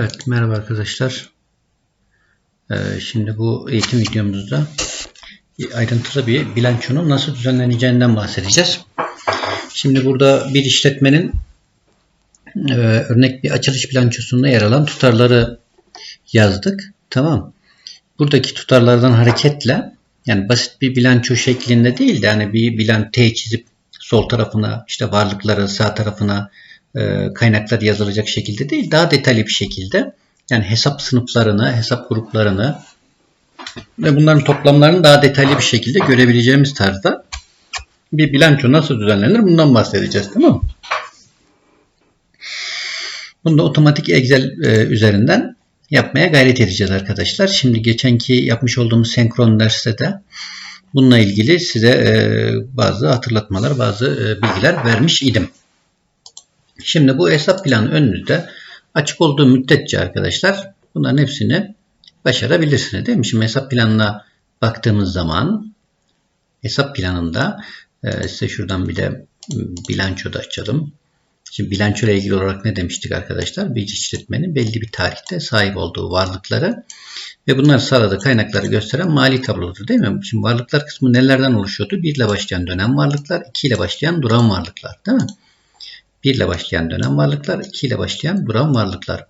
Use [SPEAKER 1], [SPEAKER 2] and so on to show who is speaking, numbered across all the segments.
[SPEAKER 1] Evet, merhaba arkadaşlar. Ee, şimdi bu eğitim videomuzda ayrıntılı bir bilançonun nasıl düzenleneceğinden bahsedeceğiz. Şimdi burada bir işletmenin e, örnek bir açılış bilançosunda yer alan tutarları yazdık. Tamam. Buradaki tutarlardan hareketle yani basit bir bilanço şeklinde değil de yani bir bilan T çizip sol tarafına işte varlıkları sağ tarafına kaynaklar yazılacak şekilde değil, daha detaylı bir şekilde yani hesap sınıflarını, hesap gruplarını ve bunların toplamlarını daha detaylı bir şekilde görebileceğimiz tarzda bir bilanço nasıl düzenlenir bundan bahsedeceğiz tamam mı? Bunu da otomatik Excel e, üzerinden yapmaya gayret edeceğiz arkadaşlar. Şimdi geçenki yapmış olduğumuz senkron derste de bununla ilgili size e, bazı hatırlatmalar, bazı e, bilgiler vermiş idim. Şimdi bu hesap planı önünüzde açık olduğu müddetçe arkadaşlar bunların hepsini başarabilirsiniz değil mi? Şimdi hesap planına baktığımız zaman hesap planında e, size şuradan bir de bilanço da açalım. Şimdi bilanço ile ilgili olarak ne demiştik arkadaşlar? Bir işletmenin belli bir tarihte sahip olduğu varlıkları ve bunlar sağladığı kaynakları gösteren mali tablodur değil mi? Şimdi varlıklar kısmı nelerden oluşuyordu? 1 ile başlayan dönem varlıklar, 2 ile başlayan duran varlıklar değil mi? 1 ile başlayan dönem varlıklar, 2 ile başlayan duran varlıklar.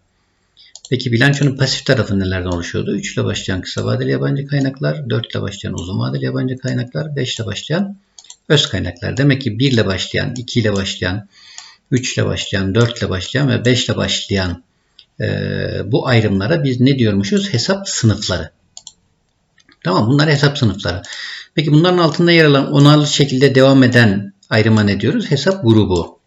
[SPEAKER 1] Peki bilançonun pasif tarafı nelerden oluşuyordu? 3 ile başlayan kısa vadeli yabancı kaynaklar, 4 ile başlayan uzun vadeli yabancı kaynaklar, 5 ile başlayan öz kaynaklar. Demek ki 1 ile başlayan, 2 ile başlayan, 3 ile başlayan, 4 ile başlayan ve 5 ile başlayan e, bu ayrımlara biz ne diyormuşuz? Hesap sınıfları. Tamam bunlar hesap sınıfları. Peki bunların altında yer alan onarlı şekilde devam eden ayrıma ne diyoruz? Hesap grubu.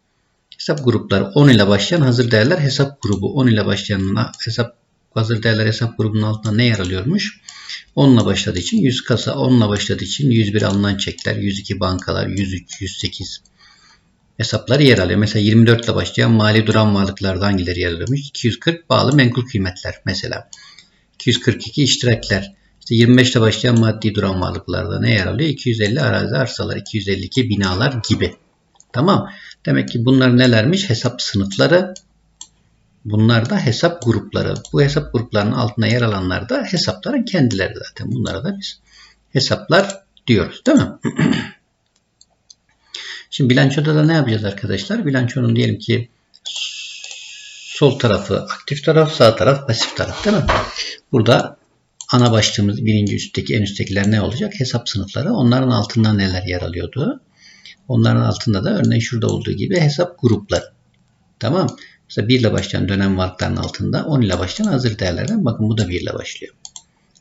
[SPEAKER 1] Hesap grupları 10 ile başlayan hazır değerler hesap grubu. 10 ile başlayan hesap hazır değerler hesap grubunun altında ne yer alıyormuş? 10 ile başladığı için 100 kasa, 10 ile başladığı için 101 alınan çekler, 102 bankalar, 103, 108 hesaplar yer alıyor. Mesela 24 ile başlayan mali duran varlıklarda hangileri yer alıyormuş? 240 bağlı menkul kıymetler mesela. 242 iştirakler. İşte 25 ile başlayan maddi duran varlıklarda ne yer alıyor? 250 arazi arsalar, 252 binalar gibi. Tamam. Demek ki bunlar nelermiş? Hesap sınıfları. Bunlar da hesap grupları. Bu hesap gruplarının altında yer alanlar da hesapların kendileri zaten. Bunlara da biz hesaplar diyoruz değil mi? Şimdi bilançoda da ne yapacağız arkadaşlar? Bilançonun diyelim ki sol tarafı aktif taraf, sağ taraf pasif taraf değil mi? Burada ana başlığımız birinci üstteki en üsttekiler ne olacak? Hesap sınıfları. Onların altında neler yer alıyordu? Onların altında da örneğin şurada olduğu gibi hesap grupları. Tamam. Mesela 1 ile başlayan dönem varlıkların altında 10 ile başlayan hazır değerlerden bakın bu da 1 ile başlıyor.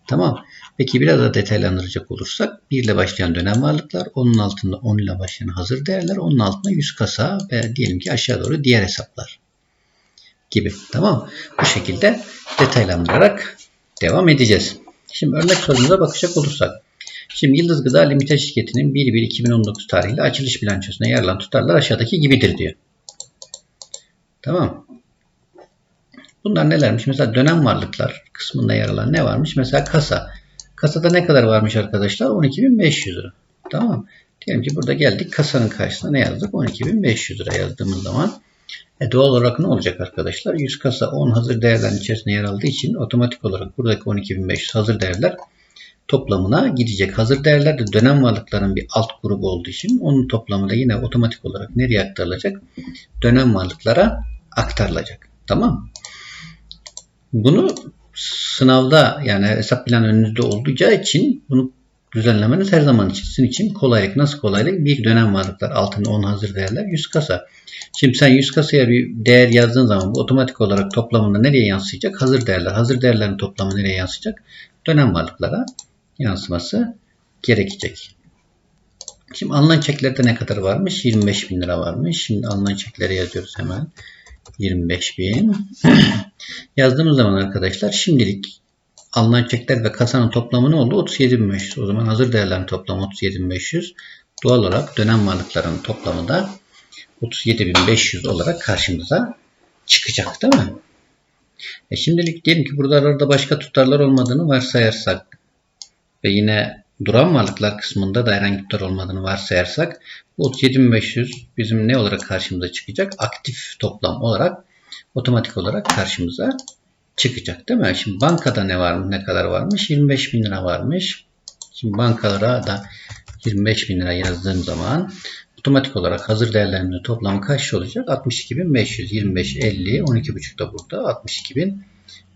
[SPEAKER 1] Tamam. Peki biraz da detaylandıracak olursak 1 ile başlayan dönem varlıklar, onun altında 10 ile başlayan hazır değerler, onun altında 100 kasa ve diyelim ki aşağı doğru diğer hesaplar gibi. Tamam. Bu şekilde detaylandırarak devam edeceğiz. Şimdi örnek sorumuza bakacak olursak. Şimdi Yıldız Gıda Limited şirketinin 1-1-2019 tarihli açılış bilançosuna yer alan tutarlar aşağıdaki gibidir diyor. Tamam. Bunlar nelermiş? Mesela dönem varlıklar kısmında yer alan ne varmış? Mesela kasa. Kasada ne kadar varmış arkadaşlar? 12.500 lira. Tamam. Diyelim ki burada geldik kasanın karşısına ne yazdık? 12.500 lira yazdığımız zaman e doğal olarak ne olacak arkadaşlar? 100 kasa 10 hazır değerlerin içerisinde yer aldığı için otomatik olarak buradaki 12.500 hazır değerler toplamına gidecek. Hazır değerler de dönem varlıkların bir alt grubu olduğu için onun toplamı da yine otomatik olarak nereye aktarılacak? Dönem varlıklara aktarılacak. Tamam Bunu sınavda yani hesap planı önünüzde olacağı için bunu düzenlemeniz her zaman için sizin için kolaylık. Nasıl kolaylık? Bir dönem varlıklar altında 10 hazır değerler 100 kasa. Şimdi sen 100 kasaya bir değer yazdığın zaman bu otomatik olarak toplamında nereye yansıyacak? Hazır değerler. Hazır değerlerin toplamı nereye yansıyacak? Dönem varlıklara yansıması gerekecek. Şimdi alınan çeklerde ne kadar varmış? 25 bin lira varmış. Şimdi alınan çekleri yazıyoruz hemen. 25 bin. Yazdığımız zaman arkadaşlar şimdilik alınan çekler ve kasanın toplamı ne oldu? 37.500. O zaman hazır değerlerin toplamı 37.500. Doğal olarak dönem varlıkların toplamı da 37.500 olarak karşımıza çıkacak değil mi? E şimdilik diyelim ki burada arada başka tutarlar olmadığını varsayarsak ve yine duran varlıklar kısmında da herhangi tutar olmadığını varsayarsak bu 37500 bizim ne olarak karşımıza çıkacak? Aktif toplam olarak otomatik olarak karşımıza çıkacak değil mi? Şimdi bankada ne var ne kadar varmış? 25 bin lira varmış. Şimdi bankalara da 25 bin lira yazdığım zaman otomatik olarak hazır değerlerinin toplamı kaç olacak? 62.500, 25, 50, 12.5 da burada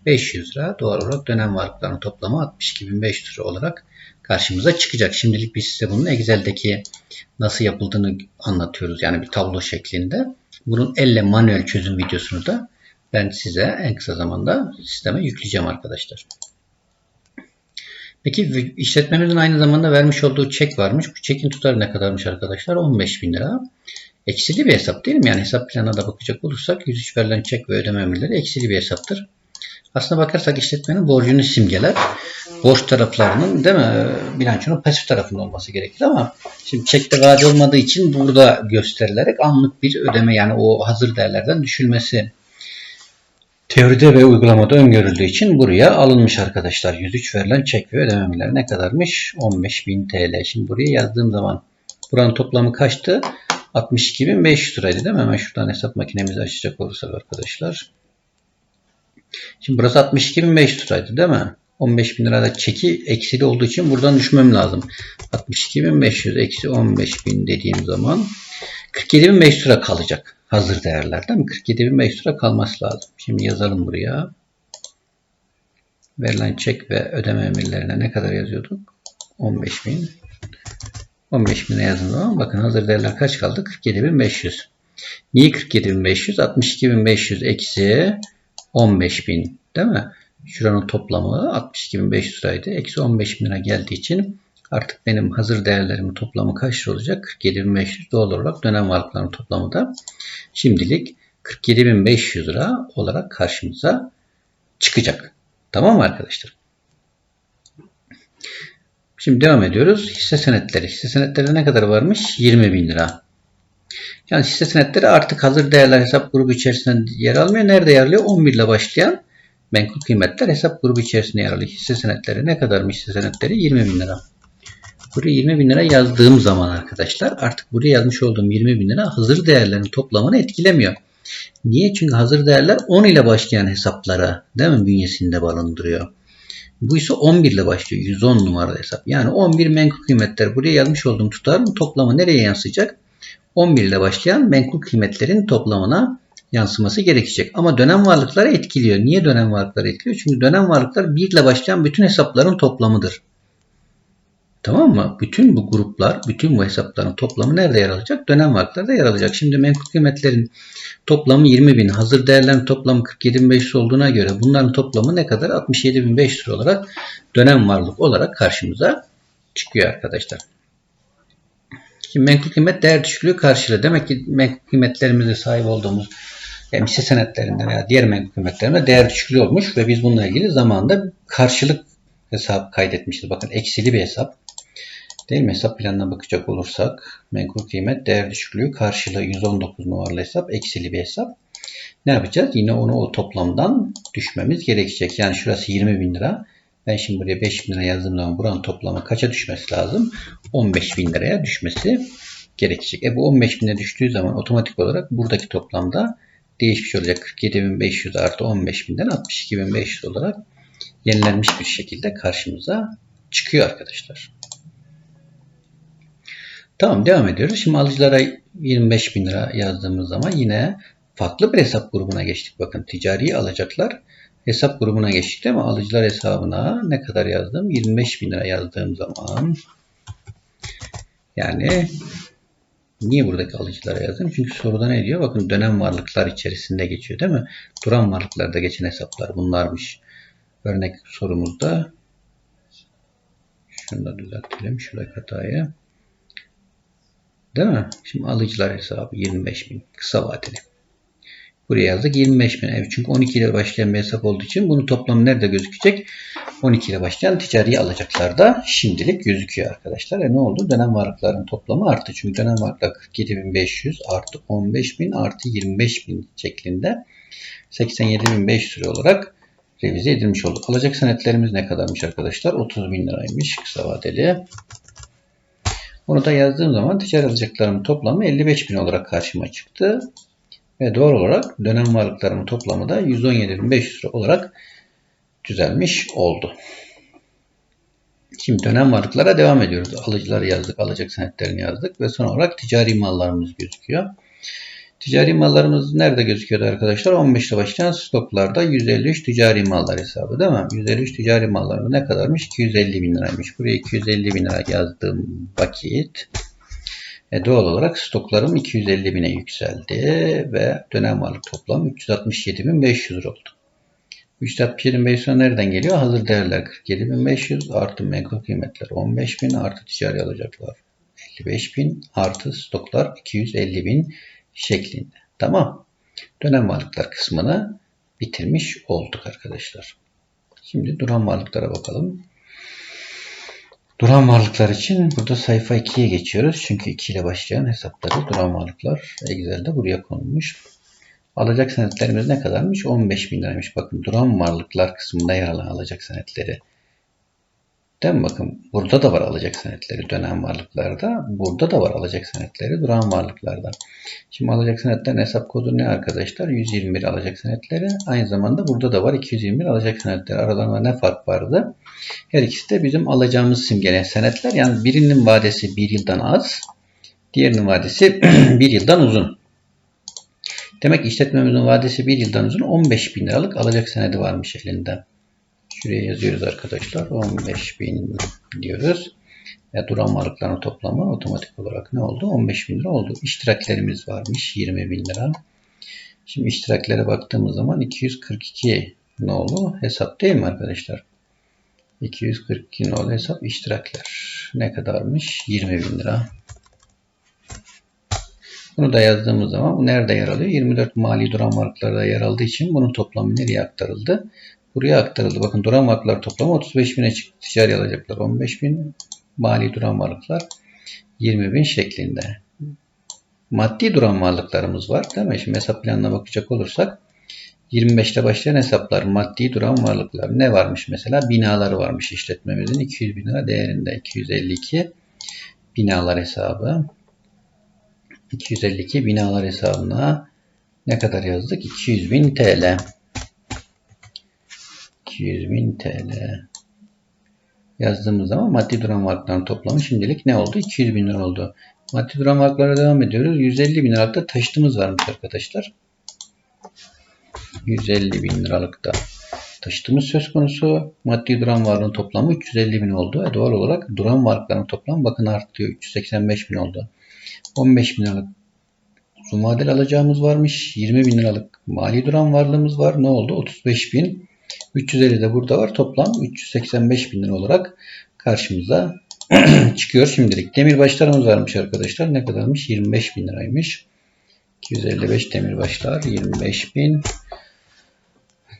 [SPEAKER 1] 62.500 lira. Doğal olarak dönem varlıklarının toplamı 62.500 lira olarak karşımıza çıkacak. Şimdilik biz size bunun Excel'deki nasıl yapıldığını anlatıyoruz. Yani bir tablo şeklinde. Bunun elle manuel çözüm videosunu da ben size en kısa zamanda sisteme yükleyeceğim arkadaşlar. Peki işletmemizin aynı zamanda vermiş olduğu çek varmış. Bu çekin tutarı ne kadarmış arkadaşlar? 15 bin lira. Eksili bir hesap değil mi? Yani hesap planına da bakacak olursak 103 verilen çek ve ödeme eksili bir hesaptır. Aslına bakarsak işletmenin borcunu simgeler. Borç taraflarının değil mi? Bilançonun pasif tarafında olması gerekir ama şimdi çekte vade olmadığı için burada gösterilerek anlık bir ödeme yani o hazır değerlerden düşülmesi teoride ve uygulamada öngörüldüğü için buraya alınmış arkadaşlar. 103 verilen çek ve ödemeler ne kadarmış? 15.000 TL. Şimdi buraya yazdığım zaman buranın toplamı kaçtı? 62.500 liraydı değil mi? Hemen şuradan hesap makinemizi açacak olursak arkadaşlar. Şimdi burası 62.500 liraydı değil mi? 15.000 lirada çeki eksili olduğu için buradan düşmem lazım. 62.500 eksi 15.000 dediğim zaman 47.500 lira kalacak. Hazır değerler değil mi? 47.500 lira kalması lazım. Şimdi yazalım buraya. Verilen çek ve ödeme emirlerine ne kadar yazıyorduk? 15.000. 15.000'e yazdığım zaman bakın hazır değerler kaç kaldı? 47.500. Niye 47.500? 62.500 eksi 15.000 değil mi? Şuranın toplamı 62.500 liraydı. Eksi 15.000 lira geldiği için artık benim hazır değerlerimin toplamı kaç lira olacak? 47.500 doğal olarak dönem varlıklarının toplamı da şimdilik 47.500 lira olarak karşımıza çıkacak. Tamam mı arkadaşlar? Şimdi devam ediyoruz. Hisse senetleri. Hisse senetleri ne kadar varmış? 20 bin lira. Yani hisse senetleri artık hazır değerler hesap grubu içerisinde yer almıyor. Nerede yer alıyor? 11 ile başlayan menkul kıymetler hesap grubu içerisinde yer alıyor. Hisse senetleri ne kadarmış hisse senetleri? 20 bin lira. Buraya 20 bin lira yazdığım zaman arkadaşlar artık buraya yazmış olduğum 20 bin lira hazır değerlerin toplamını etkilemiyor. Niye? Çünkü hazır değerler 10 ile başlayan hesaplara değil mi bünyesinde barındırıyor. Bu ise 11 ile başlıyor. 110 numaralı hesap. Yani 11 menkul kıymetler buraya yazmış olduğum tutarın toplamı nereye yansıyacak? 11 ile başlayan menkul kıymetlerin toplamına yansıması gerekecek. Ama dönem varlıkları etkiliyor. Niye dönem varlıkları etkiliyor? Çünkü dönem varlıklar 1 ile başlayan bütün hesapların toplamıdır. Tamam mı? Bütün bu gruplar, bütün bu hesapların toplamı nerede yer alacak? Dönem varlıklarda yer alacak. Şimdi menkul kıymetlerin toplamı 20 bin, hazır değerlerin toplamı 47.500 olduğuna göre bunların toplamı ne kadar? 67.500 lira olarak dönem varlık olarak karşımıza çıkıyor arkadaşlar. Şimdi menkul kıymet değer düşüklüğü karşılığı. Demek ki menkul kıymetlerimize sahip olduğumuz hem hisse senetlerinde veya diğer menkul kıymetlerinde değer düşüklüğü olmuş ve biz bununla ilgili zamanında karşılık hesap kaydetmişiz. Bakın eksili bir hesap. Değil mi? Hesap planına bakacak olursak menkul kıymet değer düşüklüğü karşılığı 119 numaralı hesap eksili bir hesap. Ne yapacağız? Yine onu o toplamdan düşmemiz gerekecek. Yani şurası 20 bin lira. Ben şimdi buraya 5 bin lira yazdığım zaman buranın toplamı kaça düşmesi lazım? 15 bin liraya düşmesi gerekecek. E bu 15 bine düştüğü zaman otomatik olarak buradaki toplamda değişmiş olacak. 47.500 artı 15.000'den 62.500 olarak yenilenmiş bir şekilde karşımıza çıkıyor arkadaşlar. Tamam devam ediyoruz. Şimdi alıcılara 25 bin lira yazdığımız zaman yine farklı bir hesap grubuna geçtik. Bakın ticari alacaklar hesap grubuna geçtik değil mi? Alıcılar hesabına ne kadar yazdım? 25 bin lira yazdığım zaman yani niye buradaki alıcılara yazdım? Çünkü soruda ne diyor? Bakın dönem varlıklar içerisinde geçiyor değil mi? Duran varlıklarda geçen hesaplar bunlarmış. Örnek sorumuzda şunu da düzeltelim. Şuradaki hatayı. Değil mi? Şimdi alıcılar hesabı 25 bin. Kısa vadeli. Buraya yazdık 25 bin ev. Çünkü 12 ile başlayan bir hesap olduğu için bunun toplamı nerede gözükecek? 12 ile başlayan ticari alacaklarda şimdilik gözüküyor arkadaşlar. E ne oldu? Dönem varlıkların toplamı arttı. Çünkü dönem varlıklar 47.500 artı 15.000 artı 25.000 şeklinde 87.500 lira olarak revize edilmiş oldu. Alacak senetlerimiz ne kadarmış arkadaşlar? 30 bin liraymış kısa vadeli. Onu da yazdığım zaman ticari alacaklarımın toplamı 55 bin olarak karşıma çıktı. Ve doğal olarak dönem varlıklarımın toplamı da 117.500 lira olarak düzelmiş oldu. Şimdi dönem varlıklara devam ediyoruz. Alıcıları yazdık, alacak senetlerini yazdık ve son olarak ticari mallarımız gözüküyor. Ticari mallarımız nerede gözüküyordu arkadaşlar? 15 ile başlayan stoklarda 153 ticari mallar hesabı değil mi? 153 ticari mallarımız ne kadarmış? 250 bin liraymış. Buraya 250 bin lira yazdığım vakit e doğal olarak stoklarım 250 bine yükseldi ve dönem varlık toplam 367.500 lira oldu. 367.500 nereden geliyor? Hazır değerler 47.500 artı menkul kıymetler 15.000 artı ticari alacaklar 55.000 artı stoklar 250.000 şeklinde. Tamam. Dönem varlıklar kısmını bitirmiş olduk arkadaşlar. Şimdi duran varlıklara bakalım. Duran varlıklar için burada sayfa 2'ye geçiyoruz. Çünkü 2 ile başlayan hesapları duran varlıklar Excel'de buraya konulmuş. Alacak senetlerimiz ne kadarmış? 15 bin liraymış. Bakın duran varlıklar kısmında yer alan alacak senetleri Değil mi? Bakın burada da var alacak senetleri dönem varlıklarda. Burada da var alacak senetleri duran varlıklarda. Şimdi alacak senetlerin hesap kodu ne arkadaşlar? 121 alacak senetleri. Aynı zamanda burada da var 221 alacak senetleri. Aralarında ne fark vardı? Her ikisi de bizim alacağımız simgelen senetler. Yani birinin vadesi bir yıldan az. Diğerinin vadesi bir yıldan uzun. Demek işletmemizin vadesi bir yıldan uzun 15 bin liralık alacak senedi varmış elinde. Şuraya yazıyoruz arkadaşlar. 15.000 diyoruz. Ve duran varlıkların toplamı otomatik olarak ne oldu? 15.000 lira oldu. İştiraklerimiz varmış. 20.000 lira. Şimdi iştiraklere baktığımız zaman 242 ne oldu? Hesap değil mi arkadaşlar? 242 ne oldu? Hesap iştirakler. Ne kadarmış? 20.000 lira. Bunu da yazdığımız zaman bu nerede yer alıyor? 24 mali duran varlıklarda yer aldığı için bunun toplamı nereye aktarıldı? buraya aktarıldı. Bakın duran varlıklar toplamı 35 bine çıktı. Ticari alacaklar 15 bin. Mali duran varlıklar 20 bin şeklinde. Maddi duran varlıklarımız var. Değil mi? Şimdi hesap planına bakacak olursak 25'te başlayan hesaplar, maddi duran varlıklar. Ne varmış mesela? Binaları varmış işletmemizin 200 bin lira değerinde. 252 binalar hesabı. 252 binalar hesabına ne kadar yazdık? 200 bin TL. 200.000 TL yazdığımız zaman maddi duran varlıkların toplamı şimdilik ne oldu? 200 bin lira oldu. Maddi duran varlıklara devam ediyoruz. 150 bin liralıkta taşıtımız varmış arkadaşlar. 150 bin liralıkta taşıtımız söz konusu. Maddi duran varlığın toplamı 350 bin oldu. E doğal olarak duran varlıkların toplamı bakın artıyor. 385 bin oldu. 15 bin liralık uzun vadeli alacağımız varmış. 20 bin liralık mali duran varlığımız var. Ne oldu? 35 bin 350 de burada var. Toplam 385 bin lira olarak karşımıza çıkıyor şimdilik. Demir başlarımız varmış arkadaşlar. Ne kadarmış? 25 bin liraymış. 255 demir başlar. 25 bin.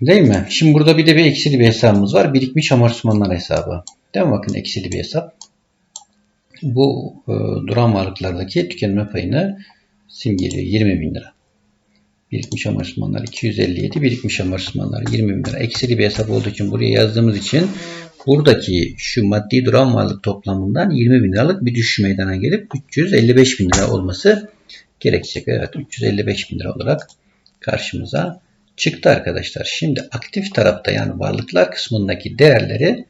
[SPEAKER 1] Değil mi? Şimdi burada bir de bir eksili bir hesabımız var. Birikmiş amortismanlar hesabı. Değil mi? Bakın eksili bir hesap. Bu e, duran varlıklardaki tükenme payını simgeliyor. 20 bin lira. Birikmiş amortismanlar 257, birikmiş amortismanlar 20 bin lira. Eksili bir hesap olduğu için buraya yazdığımız için buradaki şu maddi duran varlık toplamından 20 bin liralık bir düşüş meydana gelip 355 bin lira olması gerekecek. Evet 355 bin lira olarak karşımıza çıktı arkadaşlar. Şimdi aktif tarafta yani varlıklar kısmındaki değerleri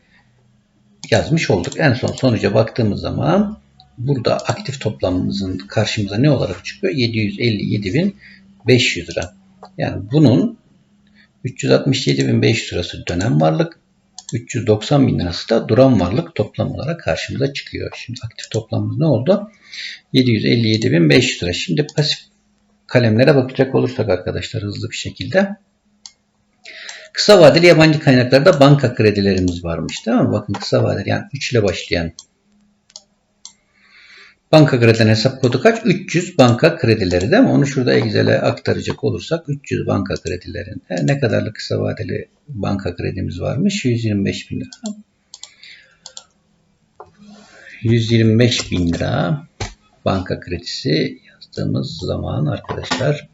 [SPEAKER 1] yazmış olduk. En son sonuca baktığımız zaman burada aktif toplamımızın karşımıza ne olarak çıkıyor? 757 bin 500 lira. Yani bunun 367.500 lirası dönem varlık, 390 bin lirası da duran varlık toplam olarak karşımıza çıkıyor. Şimdi aktif toplamımız ne oldu? 757.500 lira. Şimdi pasif kalemlere bakacak olursak arkadaşlar hızlı bir şekilde. Kısa vadeli yabancı kaynaklarda banka kredilerimiz varmış değil mi? Bakın kısa vadeli yani 3 ile başlayan Banka krediden hesap kodu kaç? 300 banka kredileri değil mi? Onu şurada Excel'e aktaracak olursak 300 banka kredilerinde ne kadarlık kısa vadeli banka kredimiz varmış? 125 bin lira. 125 bin lira banka kredisi yazdığımız zaman arkadaşlar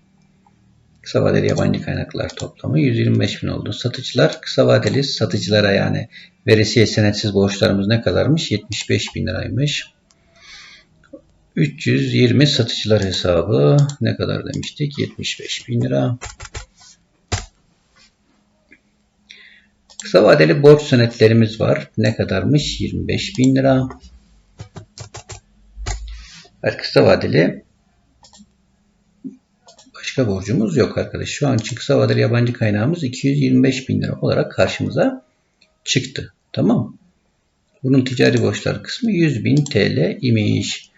[SPEAKER 1] kısa vadeli yabancı kaynaklar toplamı 125 bin oldu. Satıcılar kısa vadeli satıcılara yani veresiye senetsiz borçlarımız ne kadarmış? 75 bin liraymış. 320 satıcılar hesabı ne kadar demiştik? 75 bin lira. Kısa vadeli borç senetlerimiz var. Ne kadarmış? 25 bin lira. Evet, kısa vadeli başka borcumuz yok arkadaş. Şu an için kısa vadeli yabancı kaynağımız 225 bin lira olarak karşımıza çıktı. Tamam Bunun ticari borçlar kısmı 100 bin TL imiş.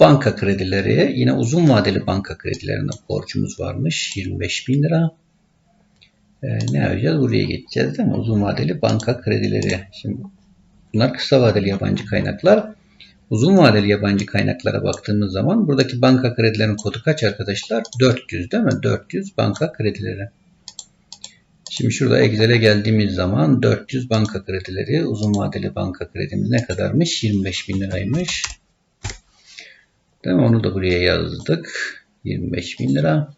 [SPEAKER 1] Banka kredileri yine uzun vadeli banka kredilerine borcumuz varmış. 25 bin lira. Ee, ne yapacağız? Buraya geçeceğiz değil mi? Uzun vadeli banka kredileri. Şimdi bunlar kısa vadeli yabancı kaynaklar. Uzun vadeli yabancı kaynaklara baktığımız zaman buradaki banka kredilerinin kodu kaç arkadaşlar? 400 değil mi? 400 banka kredileri. Şimdi şurada Excel'e geldiğimiz zaman 400 banka kredileri, uzun vadeli banka kredimiz ne kadarmış? 25 bin liraymış. Değil mi? Onu da buraya yazdık. 25 bin lira.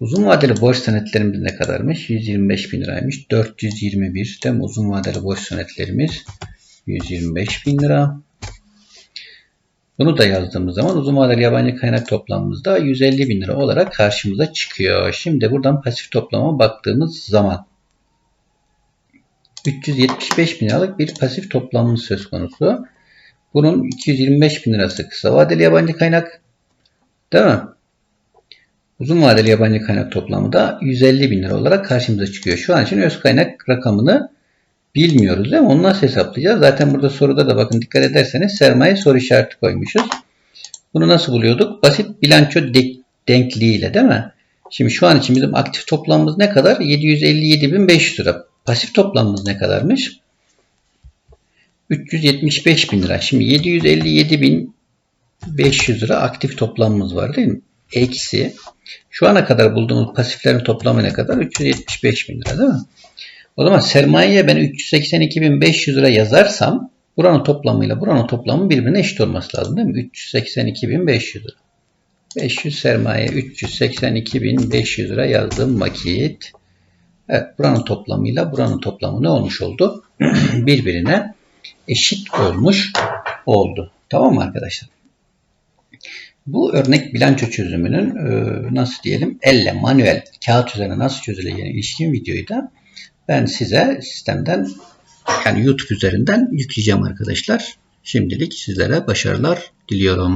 [SPEAKER 1] Uzun vadeli borç senetlerimiz ne kadarmış? 125 bin liraymış. 421 değil mi? Uzun vadeli borç senetlerimiz 125 bin lira. Bunu da yazdığımız zaman uzun vadeli yabancı kaynak toplamımızda 150 bin lira olarak karşımıza çıkıyor. Şimdi buradan pasif toplama baktığımız zaman 375 bin liralık bir pasif toplamımız söz konusu. Bunun 225 bin lirası kısa vadeli yabancı kaynak. Değil mi? Uzun vadeli yabancı kaynak toplamı da 150 bin lira olarak karşımıza çıkıyor. Şu an için öz kaynak rakamını bilmiyoruz değil mi? Onu nasıl hesaplayacağız? Zaten burada soruda da bakın dikkat ederseniz sermaye soru işareti koymuşuz. Bunu nasıl buluyorduk? Basit bilanço denkliğiyle değil mi? Şimdi şu an için bizim aktif toplamımız ne kadar? 757.500 lira. Pasif toplamımız ne kadarmış? 375 bin lira. Şimdi 757.500 lira aktif toplamımız var değil mi? Eksi. Şu ana kadar bulduğumuz pasiflerin toplamı ne kadar? 375 bin lira değil mi? O zaman sermayeye ben 382.500 lira yazarsam buranın toplamıyla buranın toplamı birbirine eşit olması lazım değil mi? 382.500 lira. 500 sermaye 382.500 lira yazdığım vakit evet buranın toplamıyla buranın toplamı ne olmuş oldu? birbirine eşit olmuş oldu. Tamam mı arkadaşlar? Bu örnek bilanço çözümünün nasıl diyelim elle manuel kağıt üzerine nasıl çözüleceğine ilişkin videoyu da ben size sistemden yani YouTube üzerinden yükleyeceğim arkadaşlar. Şimdilik sizlere başarılar diliyorum.